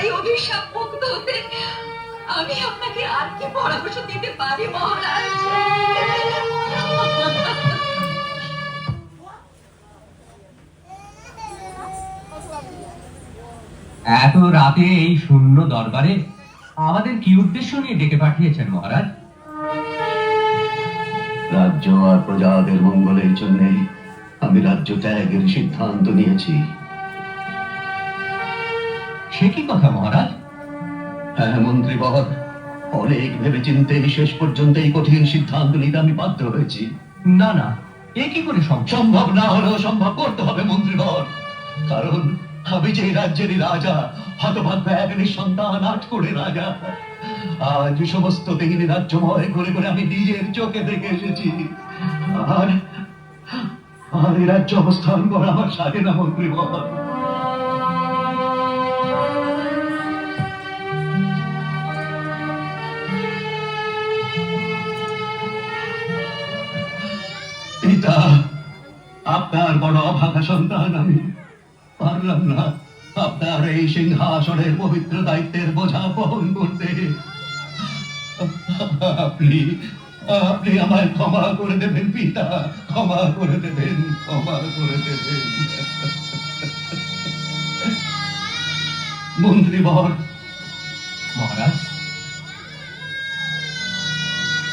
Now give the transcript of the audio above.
এই অভিশাপ মুক্ত হতে আমি আপনাকে আর কি পরামর্শ দিতে পারি মহারাজ? এত রাতে এই শূন্য দরবারে আমাদের কি উদ্দেশ্য নিয়ে ডেকে পাঠিয়েছেন মহারাজ? রাজ্য আর প্রজাদের মঙ্গলের জন্যই আমি রাজ্য ত্যাগের সিদ্ধান্ত নিয়েছি। সে কি কথা মহারাজ? হ্যাঁ মন্ত্রী মন্ত্রীবর অনেক ভেবে চিন্তে শেষ পর্যন্ত এই কঠিন সিদ্ধান্ত নিতে আমি বাধ্য হয়েছি। না না এ কি করে সম্ভব? না হলেও সম্ভব করতে হবে মন্ত্রীবর কারণ আমি যে রাজ্যেরই রাজা হতভাগ্য এক নিঃসন্তান আট করে রাজা। আজ সমস্ত দিন রাজ্যময় করে করে আমি নিজের চোখে দেখে এসেছি। আর আর এই রাজ্য অবস্থান করা আমার সাথে না মন্ত্রীবর পিতা, আপনার বড় অভাগা সন্তান আমি। পারলাম না আপনার এই সিংহাসনের পবিত্র দায়িত্বের বোঝা বহন করতে। আপনি আপনি আমায় ক্ষমা করে দেবেন, পিতা। ক্ষমা করে দেবেন, ক্ষমা করে দেবেন। মন্ত্রীবর